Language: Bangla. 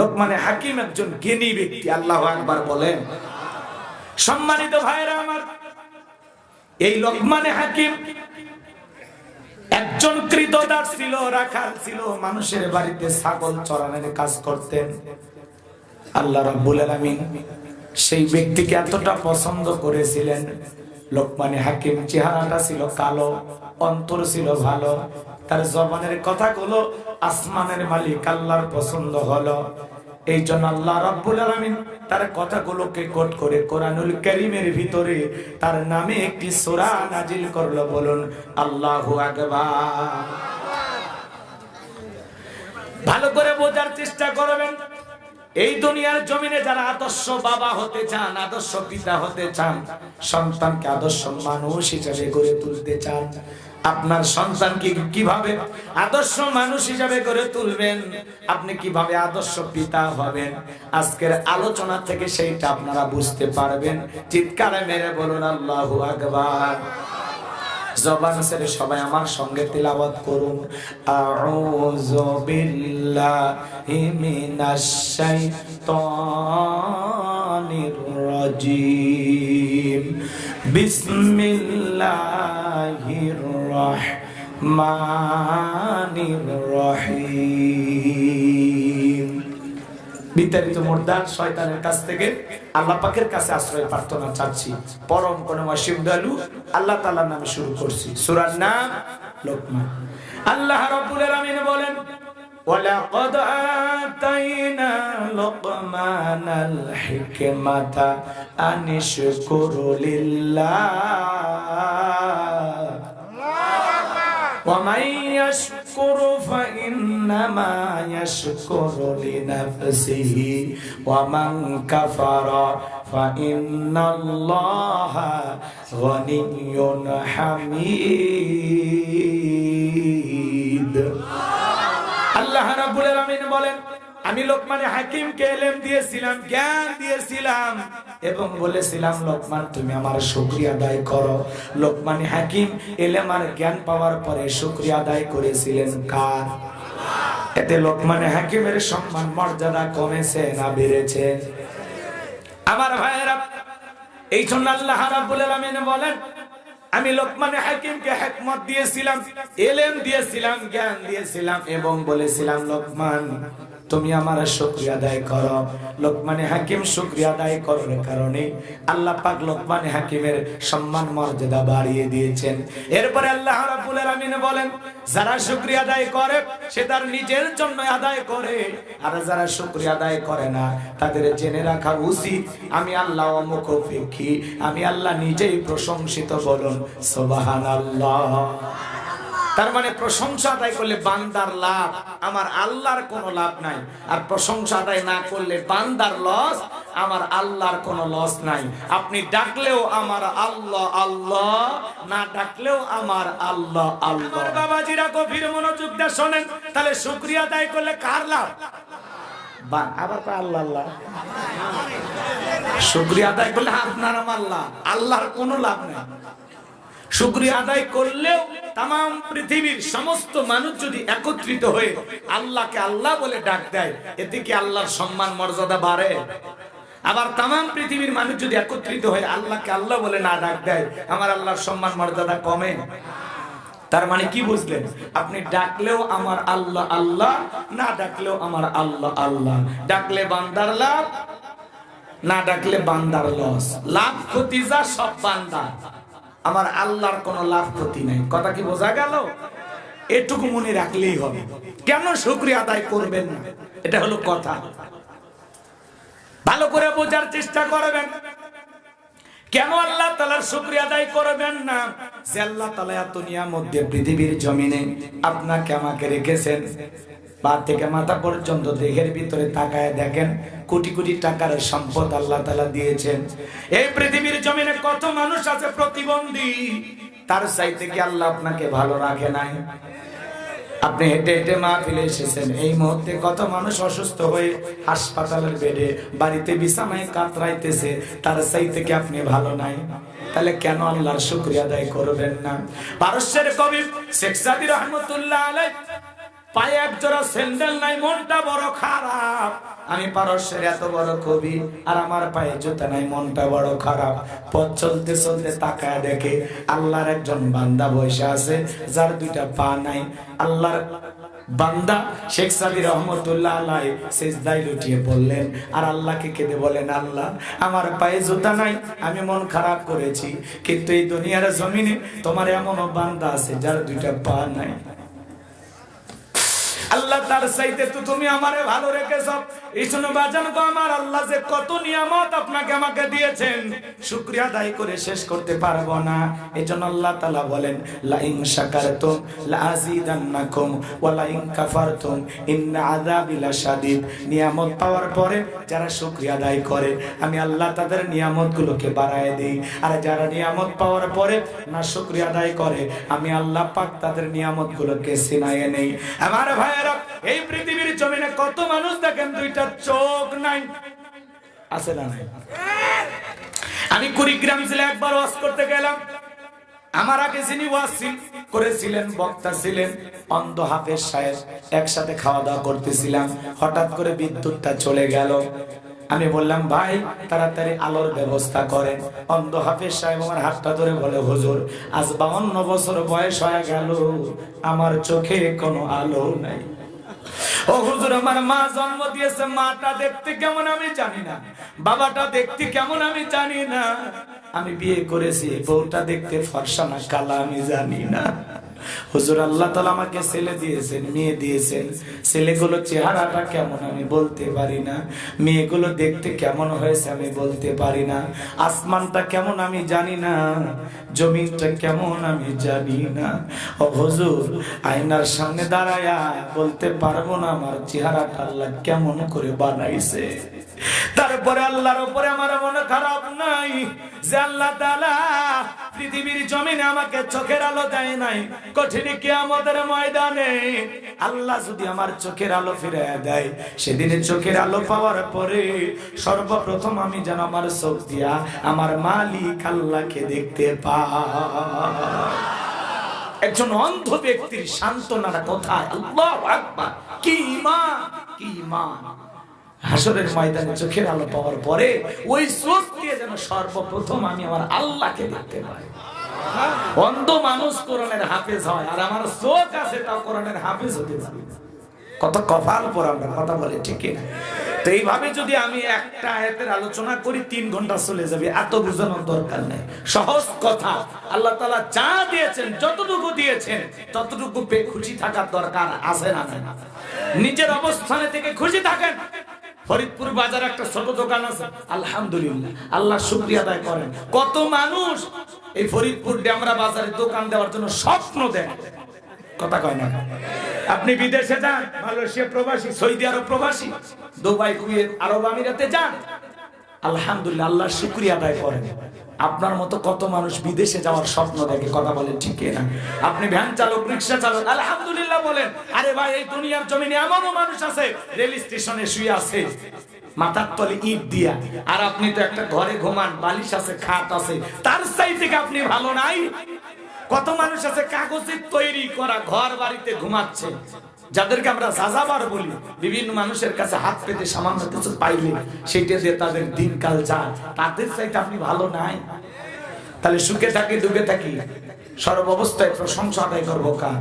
লোকমানে হাকিম একজন জ্ঞানী ব্যক্তি, আল্লাহ একবার বলেন। সম্মানিত ভাইরা আমার, এই লোকমানে হাকিম একজন কৃতদার ছিল, রাখাল ছিল, মানুষের বাড়িতে ছাগল চড়ানোর কাজ করতেন। আল্লাহ রাব্বুল আলামিন সেই ব্যক্তিকে এতটা পছন্দ করেছিলেন। লোকমানে হাকিম চেহারাটা ছিল কালো, অন্তর ছিল ভালো, তার জবানের কথাগুলো আসমানের মালিক আল্লাহর পছন্দ হলো। এই জন্য আল্লাহ রাব্বুল আলামিন তার কথাগুলোকে কোট করে কোরআনুল কারীমের ভিতরে তার নামে একটি সূরা নাজিল করল বলুন, আল্লাহু আকবার। ভালো করে বোঝার চেষ্টা করবেন। এই দুনিয়ার জমিনে যারা আদর্শ বাবা হতে চান, আদর্শ পিতা হতে চান, সন্তানকে আদর্শ মানুষ হিসাবে গড়ে তুলতে চান আপনার সন্তানকে কীভাবে আদর্শ মানুষ হিসাবে গড়ে তুলবেন? আপনি কীভাবে আদর্শ পিতা হবেন? আজকের আলোচনা থেকে সেইটা আপনারা বুঝতে পারবেন। চিৎকারে মেরে বলুন, আল্লাহু আকবার। জবান ছেড়ে সবাই আমার সঙ্গে তিলাওয়াত করুন। আউযু বিসমিল্লাহির রহমানির রহিম। বিতাড়িত মোর্দার শয়তানের কাছ থেকে আল্লাহ পাকের কাছে আশ্রয় প্রার্থনা চাচ্ছি। পরম কোন ওয়াসিম দালু আল্লাহ তাআলার নামে শুরু করছি। সূরার নাম লোকমান। আল্লাহ রাব্বুল আলামিন বলেন ولقد آتينا لقمان الحكمة أن اشكر لله. ومن يشكر فإنما يشكر لنفسه. ومن كفر فإن الله غني حميد. আমি লোকমানে হাকিমকে এলেম দিয়েছিলাম, জ্ঞান দিয়েছিলাম এবং বলেছিলাম, লোকমান, তুমি আমার শুকরিয়া আদায় করো। লোকমান হাকিম এলেম আর জ্ঞান পাওয়ার পরে শুকরিয়া আদায় করেছিলেন কার? এতে লোকমানে হাকিমের সম্মান, মর্যাদা কমেছে না বেড়েছে? আমার ভাইয়েরা, এই জন্য আল্লাহ রাব্বুল আলামিন বলেন আমি লোকমানে হাকিমকে হেকমত দিয়েছিলাম এলেম দিয়েছিলাম জ্ঞান দিয়েছিলাম এবং বলেছিলাম লোকমান তুমি আমার শুকরিয়া আদায় করো। লোকমানে হাকিম শুকরিয়া আদায় করার কারণে আল্লাহ পাক লোকমানে হাকিমের সম্মান মর্যাদা বাড়িয়ে দিয়েছেন। এরপরে আল্লাহ রাব্বুল আলামিন বলেন, যারা শুকরিয়া আদায় করে, সে তার নিজের জন্য আদায় করে। আর যারা শুকরিয়া আদায় করে না, তাদের জেনে রাখা উচিত, আমি আল্লাহ অমুখ অপেক্ষী আমি আল্লাহ নিজেই প্রশংসিত বলুন, সুবহানাল্লাহ। তার মানে প্রশংসা আদায় করলে বান্দার লাভ আমার আল্লাহর কোনো লাভ নাই। আর প্রশংসা আদায় না করলে বান্দার লস আমার আল্লাহর কোনো লস নাই। আপনি ডাকলেও আমার আল্লাহ আল্লাহ না ডাকলেও আমার আল্লাহ আল্লাহ। বাবাজিরা গভীর মনোযোগ দিয়ে শোনেন তাহলে শুক্রিয়া আদায় করলে কার লাভ? বা- আবার আল্লাহ আল্লাহ। শুক্রিয়া আদায় করলে আপনার আমার লাভ আল্লাহর কোনো লাভ নেই। শুক্রিয়া আদায় করলেও তাম পৃথিবীর সমস্ত মানুষ যদি একত্রিত হয়ে আল্লাহকে আল্লাহ বলে ডাক দেয়, এতে কি আল্লাহর সম্মান মর্যাদা বাড়ে? আবার তাম পৃথিবীর মানুষ যদি একত্রিত হয়ে আল্লাহকে আল্লাহ বলে না ডাক দেয়, আমার আল্লাহর সম্মান মর্যাদা কমে? তার মানে কি বুঝলেন? আপনি ডাকলেও আমার আল্লাহ আল্লাহ, না ডাকলেও আমার আল্লাহ আল্লাহ। ডাকলে বান্দার লাভ, না ডাকলে বান্দার লস। লাভ ক্ষতি যা সব বান্দা আমার আল্লাহর কোনো লাভ ক্ষতি নাই। কথা কি বোঝা গেল? এটুকু মনে রাখলেই হবে। কেন শুক্রিয়া আদায় করবেন না? এটা হলো কথা। ভালো করে বোঝার চেষ্টা করবেন। কেন আল্লাহ তালার শুক্রিয়া আদায় করবেন না? যে আল্লাহ তালা এত নিয়ামত দিয়ে পৃথিবীর জমিনে আপনাকে আমাকে রেখেছেন। পা থেকে মাথা পর্যন্ত দেহের ভিতরে তাকায় দেখেন কোটি কোটি টাকার সম্পদ আল্লাহ তালা দিয়েছেন। এই পৃথিবীর জমিনে কত মানুষ আছে প্রতিবন্ধী? তার চাইতে কি আল্লাহ আপনাকে ভালো রাখে নাই? আপনি হেঁটে হেঁটে মাহফিলে এসেছেন। এই মুহূর্তে কত মানুষ অসুস্থ হয়ে হাসপাতালের বেডে বাড়িতে বিছানায় কাতরাইতেছে, তার চাই থেকে আপনি ভালো নাই? তাহলে কেন আল্লাহর শুক্রিয়া আদায় করবেন না? পারস্যের কবি শেখ সাদি রহমতুল্লাহ আলাই পায়ে এক জোড়া স্যান্ডেল নাই, মনটা বড় খারাপ। আমি পারস্যের এত বড় কবি, আর আমার পায়ে জুতা নাই, মনটা বড় খারাপ। পথ চলতে চলতে তাকায় দেখে আল্লাহর একজন বান্দা বসে আছে, যার দুইটা পা নাই। আল্লাহর বান্দা শেখ সাদি রহমতুল্লাহ আলাই সেজদাই লুটিয়ে পড়লেন, আর আল্লাহকে কেঁদে বলেন, আল্লাহ, আমার পায়ে জুতা নাই, আমি মন খারাপ করেছি, কিন্তু এই দুনিয়ার জমিনে তোমার এমনও বান্দা আছে যার দুইটা পা নাই। আল্লাহ তার চাইতে তো তুমি আমারে ভালো রেখেছ। জন্য বাজান গো আমার আল্লাহ যে কত নিয়ামত আপনাকে আমাকে দিয়েছেন, শুকরিয়া আদায় করে শেষ করতে পারব না। এই জন্য আল্লাহ তাআলা বলেন লা ইন শাকারতুম লা আযীদান্নাকুম ওয়া লা ইন কাফারতুম ইন্না আযাবি লাশাদীদ। নিয়ামত পাওয়ার পরে যারা শুকরিয়া আদায় করে, আমি আল্লাহ তাদের নিয়ামতগুলোকে বাড়ায় দেই। আর যারা নিয়ামত পাওয়ার পরে না শুকরিয়া আদায় করে, আমি আল্লাহ পাক তাদের নিয়ামতগুলোকে সিনাইয়ে নেই। আমার ভাইয়েরা এই পৃথিবীর জমিনে কত মানুষ দেখেন, দুইটা চোখ নাই। আছে না নাই? আমি কুড়িগ্রাম ছিল একবার ওয়াজ করতে গেলাম। আমার আগে যিনি ওয়াজ ছিল- করেছিলেন, বক্তা ছিলেন, অন্ধ হাফেজ সাহেব, একসাথে খাওয়া দাওয়া করতেছিলাম। হঠাৎ করে বিদ্যুৎটা চলে গেল। আমি বললাম, ভাই, তাড়াতাড়ি আলোর ব্যবস্থা করেন। অন্ধ হাফেজ সাহেব আমার হাতটা ধরে বলে, হুজুর, আজ বাউন্ন বছর বয়স হয়ে গেল। আমার চোখে কোনো আলো নাই। মা জন্ম দিয়েছে, মাটা দেখতে কেমন আমি বাবাটা দেখতে কেমন আমি আমি বিয়ে করেছি, বউটা দেখতে ফর্সা না, কালা আমি জানি না। হুজুর, আল্লাহ তালা আমাকে ছেলে দিয়েছেন, মেয়ে দিয়েছেন। ছেলেগুলো চেহারাটা কেমন আমি বলতে পারি না। মেয়েগুলো দেখতে কেমন হয়েছে আমি বলতে পারি না। আসমানটা কেমন আমি জানি না। জমিনটা কেমন আমি জানি না। ও হুজুর, আয়নার সামনে দাঁড়ায়া বলতে পারব না আমার চেহারাটা আল্লাহ কেমন করে বানাইছে। তারপরে আল্লাহর উপরে আমার মনে খারাপ নাই। যে আল্লাহ তাআলা পৃথিবীর জমিনে আমাকে চোখের আলো দেয় নাই, কঠিন কিয়ামতের ময়দানে আল্লাহ যদি আমার চোখের আলো ফিরে দেয়, সেদিনে চোখের আলো পাওয়ার পরে সর্বপ্রথম আমি যেন আমার চোখ দিয়া আমার মালিক আল্লাহকে দেখতে পাই। একজন অন্ধ ব্যক্তির সান্ত্বনার কথা কি ইমান কি ইমান হাসরের ময়দানে চোখের আলো পাওয়ার পরে ওই চোখ দিয়ে যেন সর্বপ্রথম আমি আমার আল্লাহকে দেখতে পাই। অন্ধ মানুষ কোরআনের হাফেজ হয়, আর আমার চোখ আছে তাও কোরআনের হাফেজ হতে পারি কত কপাল পর আমরা, কথা বলে ঠিক তো এইভাবে যদি আমি একটা আয়াতের আলোচনা করি, তিন ঘণ্টা চলে যাবে, এত বোঝানোর দরকার নেই। সহজ কথা, আল্লাহ তাআলা যা দিয়েছেন, যতটুকু দিয়েছেন, ততটুকু খুশি থাকার দরকার আছে না? নিজের অবস্থানে থেকে খুশি থাকেন ফরিদপুর বাজারে একটা ছোট দোকান আছে। আলহামদুলিল্লাহ, আল্লাহ শুক্রিয়া আদায় করেন। কত মানুষ এই ফরিদপুর ডেমরা বাজারে দোকান দেওয়ার জন্য স্বপ্ন দেয়। কথা কয় না? আপনি বিদেশে যান, মালয়েশিয়া প্রবাসী, সৌদি আরব প্রবাসী, দুবাই, কুয়েত, আরব আমিরাতে যান। আলহামদুলিল্লাহ, আল্লাহ শুক্রিয়া আদায় করেন। আপনার মতো কত মানুষ বিদেশে যাওয়ার স্বপ্ন দেখে কথা বলেন ঠিক না আপনি ভ্যান চালক, রিক্সা চালক, আলহামদুলিল্লাহ বলেন, আরে ভাই, এই দুনিয়ার জমিনে এমনও মানুষ আছে, রেল স্টেশনে শুয়ে আছে, মাথার তলে ইট দিয়া, আর আপনি তো একটা ঘরে ঘুমান, বালিশ আছে, খাট আছে, তার চাই থেকে আপনি ভালো নাই? কত মানুষ আছে কাগজের তৈরি করা ঘর বাড়িতে ঘুমাচ্ছে। যাদেরকে আমরা যাযাবার বলি, বিভিন্ন মানুষের কাছে হাত পেতে সামান্য কিছু পাইলে সেটা দিয়ে তাদের দিনকাল যায়। তাদের চাইতে আপনি ভালো নাই। তাহলে সুখে থাকি, দুঃখে থাকি সর্ব অবস্থায় প্রশংসা আদায় করব কার?